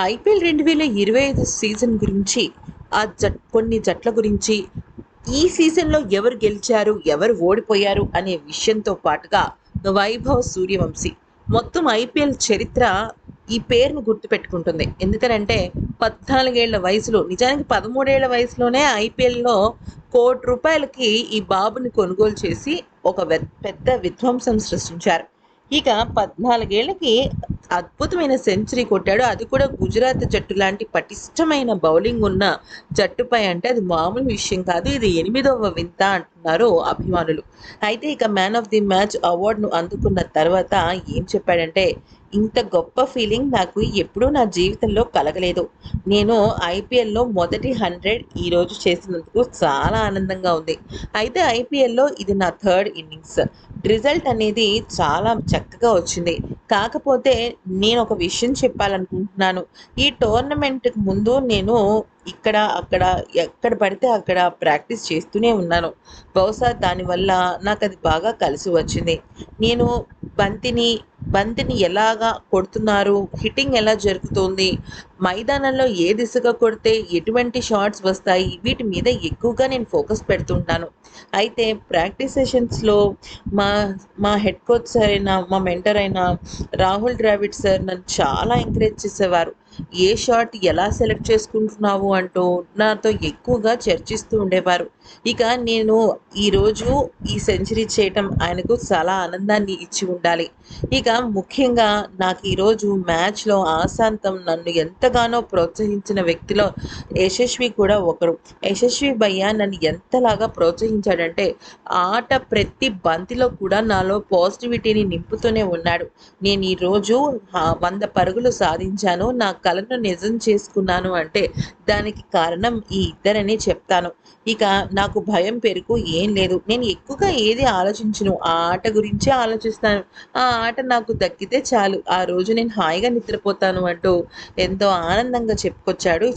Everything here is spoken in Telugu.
ఐపీఎల్ రెండు వేల ఇరవై ఐదు సీజన్ గురించి ఆ జట్ కొన్ని జట్ల గురించి ఈ సీజన్లో ఎవరు గెలిచారు ఎవరు ఓడిపోయారు అనే విషయంతో పాటుగా వైభవ్ సూర్యవంశీ. మొత్తం ఐపీఎల్ చరిత్ర ఈ పేరును గుర్తుపెట్టుకుంటుంది. ఎందుకనంటే పద్నాలుగేళ్ళ వయసులో నిజానికి పదమూడేళ్ళ వయసులోనే ఐపీఎల్లో కోటి రూపాయలకి ఈ బాబుని కొనుగోలు చేసి ఒక వె- పెద్ద విధ్వంసం సృష్టించారు. ఇక పద్నాలుగేళ్ళకి అద్భుతమైన సెంచరీ కొట్టాడు. అది కూడా గుజరాత్ జట్టు లాంటి పటిష్టమైన బౌలింగ్ ఉన్న జట్టుపై అంటే అది మామూలు విషయం కాదు. ఇది ఎనిమిదవ వింత అంటున్నారు అభిమానులు. అయితే ఇక మ్యాన్ ఆఫ్ ది మ్యాచ్ అవార్డును అందుకున్న తర్వాత ఏం చెప్పాడంటే ఇంత గొప్ప ఫీలింగ్ నాకు ఎప్పుడూ నా జీవితంలో కలగలేదు. నేను ఐపీఎల్లో మొదటి హండ్రెడ్ ఈరోజు చేసినందుకు చాలా ఆనందంగా ఉంది. అయితే ఐపీఎల్లో ఇది నా థర్డ్ ఇన్నింగ్స్. రిజల్ట్ అనేది చాలా చక్కగా వచ్చింది. కాకపోతే నేను ఒక విషయం చెప్పాలనుకుంటున్నాను. ఈ టోర్నమెంట్కి ముందు నేను ఇక్కడ అక్కడ ఎక్కడ పడితే అక్కడ ప్రాక్టీస్ చేస్తూనే ఉన్నాను. బహుశా దానివల్ల నాకు అది బాగా కలిసి వచ్చింది. నేను బంతిని బంతిని ఎలాగా కొడుతున్నారు? హిట్టింగ్ ఎలా జరుగుతుంది? మైదానంలో ఏ దిశగా కొడితే ఎటువంటి షాట్స్ వస్తాయి? వీటి మీద ఎక్కువగా నేను ఫోకస్ పెడుతుంటాను. అయితే ప్రాక్టీస్ సెషన్స్లో మా మా హెడ్ కోచ్ సార్ అయినా మా మెంటర్ అయిన రాహుల్ ద్రావిడ్ సార్ నన్ను చాలా ఎంకరేజ్ చేసేవారు. ఏ షాట్ ఎలా సెలెక్ట్ చేసుకుంటున్నావు అంటూ నాతో ఎక్కువగా చర్చిస్తూ ఉండేవారు. ఇక నేను ఈరోజు ఈ సెంచరీ చేయటం ఆయనకు చాలా ఆనందాన్ని ఇచ్చి ఉండాలి. ఇక ముఖ్యంగా నాకు ఈరోజు మ్యాచ్లో ఆశాంతం నన్ను ఎంతగానో ప్రోత్సహించిన వ్యక్తిలో యశస్వి కూడా ఒకరు. యశస్వి భయ్య నన్ను ఎంతలాగా ప్రోత్సహించాడంటే ఆట ప్రతి బంతిలో కూడా నాలో పాజిటివిటీని నింపుతూనే ఉన్నాడు. నేను ఈరోజు వంద పరుగులు సాధించాను. నా కలను నిజం చేసుకున్నాను అంటే దానికి కారణం ఈ ఇద్దరనే చెప్తాను. ఇక నాకు భయం పెరుగు ఏం లేదు. నేను ఎక్కువగా ఏది ఆలోచించను? ఆ ఆట గురించే ఆలోచిస్తాను. ఆ ఆట నాకు దక్కితే చాలు. ఆ రోజు నేను హాయిగా నిద్రపోతాను అంటూ ఎంతో ఆనందంగా చెప్పుకొచ్చాడు ఈ